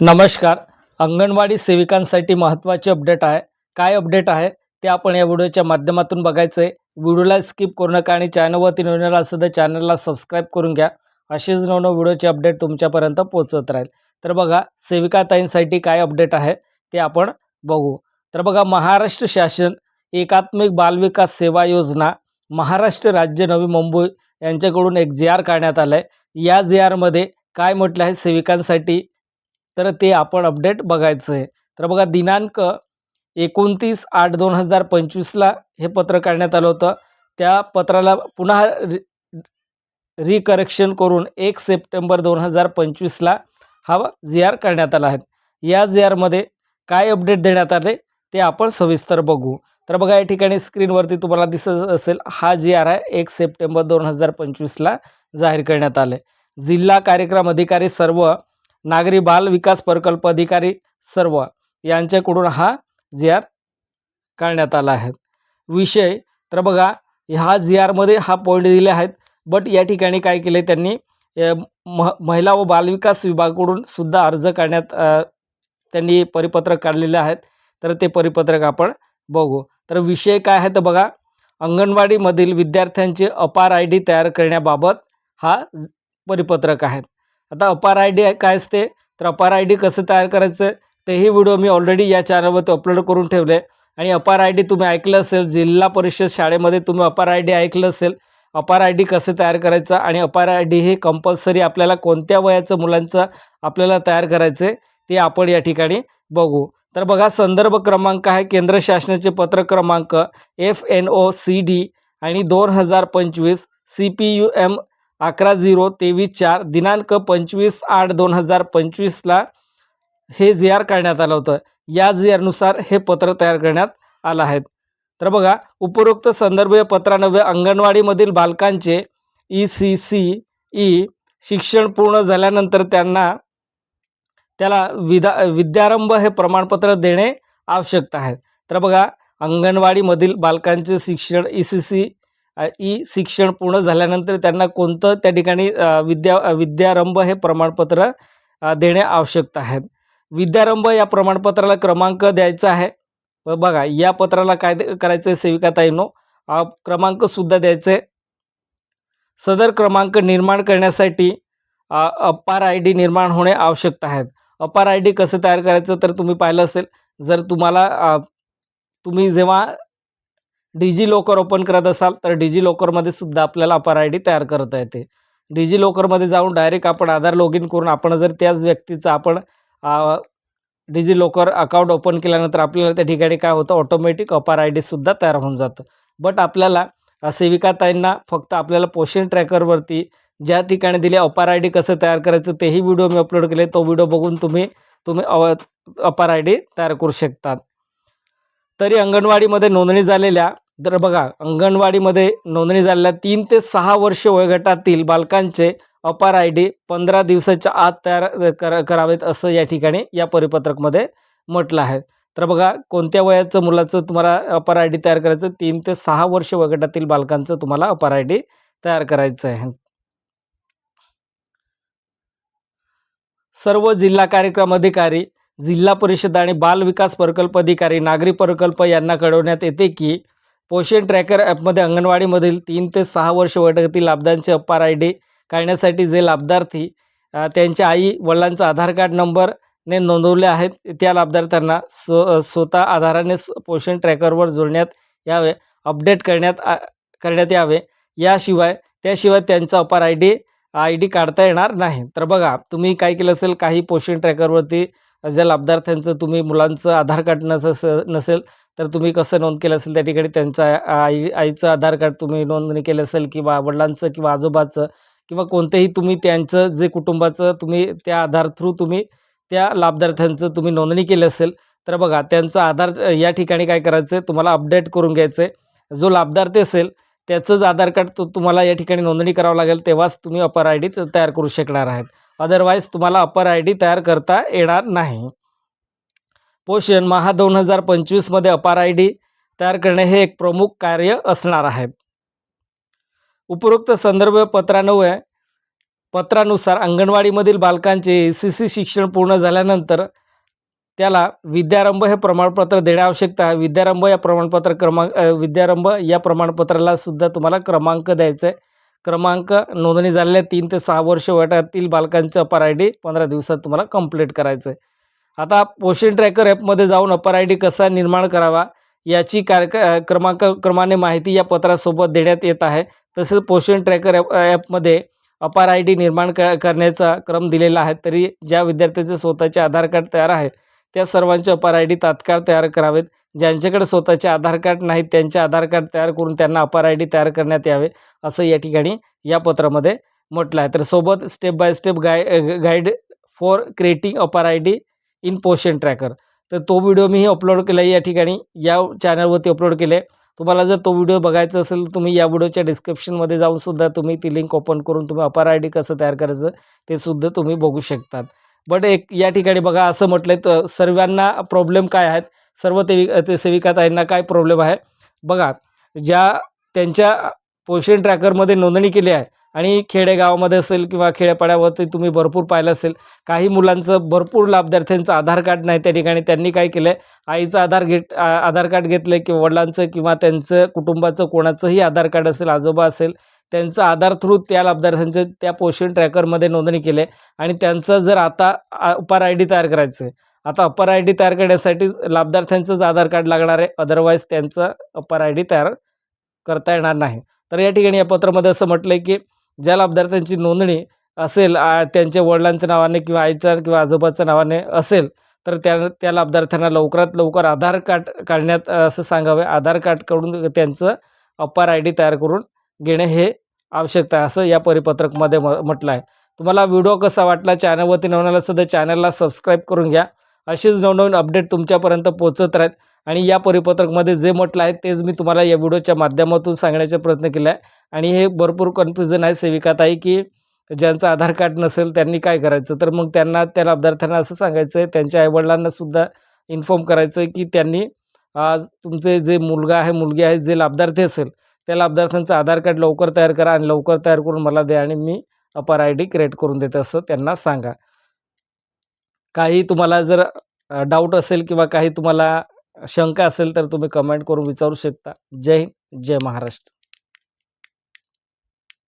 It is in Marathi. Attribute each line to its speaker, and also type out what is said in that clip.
Speaker 1: नमस्कार. अंगणवाडी सेविकांसाठी महत्त्वाचे अपडेट आहे. काय अपडेट आहे? ते आपण या व्हिडिओच्या माध्यमातून बघायचं आहे. व्हिडिओला स्किप करू नका आणि चॅनलवरती नवीन असेल तर चॅनलला सबस्क्राईब करून घ्या. असेच नवनव व्हिडिओचे अपडेट तुमच्यापर्यंत पोहोचत राहील. तर बघा सेविकाताईंसाठी काय अपडेट आहे ते आपण बघू. तर बघा महाराष्ट्र शासन एकात्मिक बालविकास सेवा योजना महाराष्ट्र राज्य नवी मुंबई यांच्याकडून एक जी आर काढण्यात आलं आहे या जी आरमध्ये काय म्हटलं आहे? सेविकांसाठी तर ते आपण अपडेट बघायचं आहे तर बघा दिनांक एकोणतीस आठ दोन हजार पंचवीसला हे पत्र काढण्यात आलं होतं. त्या पत्राला पुन्हा रि रिकरेक्शन करून एक सप्टेंबर दोन हजार पंचवीसला हा जी आर करण्यात आला आहे. या जी आरमध्ये काय अपडेट देण्यात आले ते आपण सविस्तर बघू. तर बघा या ठिकाणी स्क्रीनवरती तुम्हाला दिसत असेल हा जी आर आहे. एक सप्टेंबर दोन हजार पंचवीसला जाहीर करण्यात आले. जिल्हा कार्यक्रम अधिकारी सर्व नागरी बाल विकास प्रकल्प अधिकारी सर्व यांच्याकडून हा जी आर काढण्यात आला आहे. विषय तर बघा ह्या जी आरमध्ये हा पॉईंट दिले आहेत बट या ठिकाणी काय केले त्यांनी म महिला व बालविकास विभागाकडून सुद्धा अर्ज काढण्यात त्यांनी परिपत्रक काढलेले आहेत. तर ते परिपत्रक आपण बघू. तर विषय काय आहे तर बघा अंगणवाडीमधील विद्यार्थ्यांचे अपार आय डी तयार करण्याबाबत हा ज- परिपत्रक आहे. आता अपार आय डी काय असते? तर अपार आय डी कसं तयार करायचं? तेही व्हिडिओ मी ऑलरेडी या चॅनलवरती अपलोड करून ठेवले. आणि अपार आय डी तुम्ही ऐकलं असेल जिल्हा परिषद शाळेमध्ये तुम्ही अपार आय डी ऐकलं असेल अपार आय डी कसं तयार करायचं? आणि अपार आय डी हे कंपल्सरी आपल्याला कोणत्या वयाचं मुलांचं आपल्याला तयार करायचं आहे ते आपण या ठिकाणी बघू. तर बघा संदर्भ क्रमांक आहे केंद्र शासनाचे पत्र क्रमांक F N O C D आणि दोन हजार पंचवीस सी पी यू एम अकरा झिरो तेवीस चार दिनांक पंचवीस आठ दोन हजार पंचवीसला हे जी आर काढण्यात आलं होतं. या जी आरनुसार हे पत्र तयार करण्यात आलं आहे. तर बघा उपरोक्त संदर्भीय पत्रानव्हे अंगणवाडीमधील बालकांचे ई सी सी ई शिक्षण पूर्ण झाल्यानंतर त्यांना त्याला विदा विद्यारंभ हे प्रमाणपत्र देणे आवश्यक आहे. तर बघा अंगणवाडीमधील बालकांचे शिक्षण ई सी सी ई शिक्षण पूर्ण झाल्यानंतर त्यांना कोणतं त्या ठिकाणी विद्या विद्यारंभ हे प्रमाणपत्र देणे आवश्यक आहे. विद्यारंभ या प्रमाणपत्राला क्रमांक द्यायचा आहे. व बघा या पत्राला काय करायचं आहे सेविकाताईनो क्रमांकसुद्धा द्यायचं. आहे सदर क्रमांक निर्माण करण्यासाठी अपार आय डी निर्माण होणे आवश्यक आहे. अपार आय डी कसं तयार करायचं तर तुम्ही पाहिलं असेल. जर तुम्हाला तुम्ही जेव्हा डिजी लॉकर ओपन करत असाल तर डिजी लॉकरमध्ये सुद्धा आपल्याला अपार आय डी तयार करता येते. डिजी लॉकरमध्ये जाऊन डायरेक्ट आपण आधार लॉग इन करून आपण जर त्याच व्यक्तीचं आपण डिजी लॉकर अकाउंट ओपन केल्यानंतर आपल्याला त्या ठिकाणी काय होतं? ऑटोमॅटिक अपार आय डीसुद्धा तयार होऊन जातं. बट आपल्याला सेविकाताईंना फक्त आपल्याला पोषण ट्रॅकरवरती ज्या ठिकाणी दिले अपार आय डी कसं तयार करायचं तेही व्हिडिओ मी अपलोड केले. तो व्हिडिओ बघून तुम्ही तुम्ही अपार आय डी तयार करू शकतात. तरी अंगणवाडीमध्ये नोंदणी झालेल्या तर बघा अंगणवाडीमध्ये नोंदणी झालेल्या तीन ते सहा वर्ष वयोगटातील बालकांचे अपार आय डी पंधरा दिवसाच्या आत तयार करा करावेत असं या ठिकाणी या परिपत्रकमध्ये म्हटलं आहे. तर बघा कोणत्या वयाचं मुलाचं तुम्हाला अपार आय डी तयार करायचं? तीन ते सहा वर्ष वयोगटातील बालकांचं तुम्हाला अपार आय डी तयार करायचं आहे. सर्व जिल्हा कार्यक्रम अधिकारी जिल्हा परिषद आणि बाल विकास प्रकल्प अधिकारी नागरी प्रकल्प यांना कळवण्यात येते की पोषण ट्रॅकर ॲपमध्ये अंगणवाडीमधील तीन ते सहा वर्ष वयोगटातील लाभदांचे अपार आय डी काढण्यासाठी जे लाभार्थी त्यांच्या आई वडिलांचा आधार कार्ड नंबरने नोंदवले आहेत त्या लाभार्थ्यांना स्व स्वतः आधाराने पोषण ट्रॅकरवर जोडण्यात यावे अपडेट करण्यात आ करण्यात यावे. याशिवाय त्याशिवाय त्यांचा अपार आय डी आय डी काढता येणार नाही. तर बघा तुम्ही काय केलं असेल काही पोषण ट्रॅकरवरती ज्या लाभार्थ्यांचं तुम्ही मुलांचं आधार कार्ड नस नसेल तर तुम्ही कसं नोंद केलं असेल त्या ठिकाणी? त्यांचं आई आईचं आधार कार्ड तुम्ही नोंदणी केलं असेल किंवा वडिलांचं किंवा आजोबाचं किंवा कोणतेही तुम्ही त्यांचं जे कुटुंबाचं तुम्ही त्या आधार थ्रू तुम्ही त्या लाभार्थ्यांचं तुम्ही नोंदणी केली असेल तर बघा त्यांचं आधार या ठिकाणी काय करायचं आहे तुम्हाला अपडेट करून घ्यायचं आहे जो लाभार्थी असेल त्याचंच आधार कार्ड तो तुम्हाला या ठिकाणी नोंदणी करावं लागेल तेव्हाच तुम्ही अपर आय डी तयार करू शकणार आहेत. अदरवाईज तुम्हाला अपर आय डी तयार करता येणार नाही. पोषण महा दोन हजार पंचवीसमध्ये अपार आय डी तयार करणे हे एक प्रमुख कार्य असणार आहे. उपरोक्त संदर्भ पत्रान्वये पत्रानुसार अंगणवाडीमधील बालकांचे सी सी शिक्षण पूर्ण झाल्यानंतर त्याला विद्यारंभ हे प्रमाणपत्र देणे आवश्यक आहे. विद्यारंभ या प्रमाणपत्र क्रमांक विद्यारंभ या प्रमाणपत्राला सुद्धा तुम्हाला क्रमांक द्यायचा आहे. क्रमांक नोंदणी झालेल्या तीन ते सहा वर्ष वयातील बालकांचं अपर आय डी पंधरा दिवसात तुम्हाला कंप्लीट करायचं आहे आता पोषण ट्रॅकर ॲपमध्ये जाऊन अपर आय डी कसा निर्माण करावा याची कार्य क्रमांक क्रमाने माहिती या पत्रासोबत देण्यात येत आहे. तसेच पोषण ट्रॅकर ॲप ॲपमध्ये अपार आय डी निर्माण क करण्याचा क्रम दिलेला आहे तरी ज्या विद्यार्थ्याचे स्वतःचे आधार कार्ड तयार आहे त्या सर्वांचे अपार आय डी तात्काळ तयार करावेत. ज्यांच्याकडे स्वतःचे आधार कार्ड नाहीत त्यांचे आधार कार्ड तयार करून त्यांना अपार आय डी तयार करण्यात यावे असं या ठिकाणी या पत्रामध्ये म्हटलं आहे तर सोबत step by step guy guide for creating Apaar I D in Poshan tracker तर तो व्हिडिओ मीही अपलोड केला आहे या ठिकाणी या चॅनलवरती अपलोड केले. तुम्हाला जर तो व्हिडिओ बघायचा असेल तुम्ही या व्हिडिओच्या डिस्क्रिप्शनमध्ये जाऊनसुद्धा तुम्ही ती लिंक ओपन करून तुम्ही अपार आय डी कसं तयार करायचं ते सुद्धा तुम्ही बघू शकतात. बट एक या ठिकाणी बघा असं म्हटलं तर सर्वांना प्रॉब्लेम काय आहेत? सर्व ते ते सेविका ताईंना काय प्रॉब्लेम आहे? बघा ज्या त्यांच्या पोषण ट्रॅकरमध्ये नोंदणी केली आहे आणि खेडेगावामध्ये असेल किंवा खेड्यापाड्यावरती तुम्ही भरपूर पाहिलं असेल काही मुलांचं भरपूर लाभार्थ्यांचं आधार कार्ड नाही त्या ठिकाणी. त्यांनी काय केलं आहे आईचं आधार घेत आधार कार्ड घेतलं किंवा वडिलांचं किंवा त्यांचं कुटुंबाचं कोणाचंही आधार कार्ड असेल आजोबा असेल त्यांचं आधार थ्रू त्या लाभार्थ्यांचं त्या पोषण ट्रॅकरमध्ये नोंदणी केली आहे आणि त्यांचं जर आता उपार आय डी तयार करायचं आहे आता अपर आय डी तयार करण्यासाठी लाभार्थ्यांचंच आधार कार्ड लागणार आहे. अदरवाईज त्यांचं अपर आय डी तयार करता येणार नाही. तर या ठिकाणी या पत्रामध्ये असं म्हटलं आहे की ज्या लाभार्थ्यांची नोंदणी असेल त्यांच्या वडिलांच्या नावाने किंवा आईच्या किंवा आजोबाच्या नावाने असेल तर त्या त्या लाभार्थ्यांना लवकरात लवकर आधार कार्ड काढण्यात असं सांगावे. आधार कार्डकडून त्यांचं अपार आय डी तयार करून घेणे हे आवश्यक आहे असं या परिपत्रकमध्ये म म्हटलं आहे तुम्हाला व्हिडिओ कसा वाटला? चॅनलवरती नवीन सध्या चॅनलला सबस्क्राईब करून घ्या. असेच नवनवीन अपडेट तुमच्यापर्यंत पोहोचत राहील. आणि या परिपत्रकमध्ये जे म्हटलं आहे तेच मी तुम्हाला या व्हिडिओच्या माध्यमातून सांगण्याचा प्रयत्न केला आहे आणि हे भरपूर कन्फ्युजन आहे सेविकात आहे की ज्यांचं आधार कार्ड नसेल त्यांनी काय करायचं? तर मग त्यांना त्या लाभार्थ्यांना असं सांगायचं आहे त्यांच्या आईवडिलांनासुद्धा इन्फॉर्म करायचं आहे की त्यांनी आज तुमचे जे मुलगा आहे मुलगी आहे जे लाभार्थी असेल त्या लाभार्थ्यांचं आधार कार्ड लवकर तयार करा आणि लवकर तयार करून मला द्या आणि मी अपार आय डी क्रिएट करून देते असं त्यांना सांगा. काही तुम्हाला जर डाऊट असेल किंवा काही तुम्हाला शंका असेल तर तुम्ही कमेंट करून विचारू शकता. जय हिंद जय महाराष्ट्र.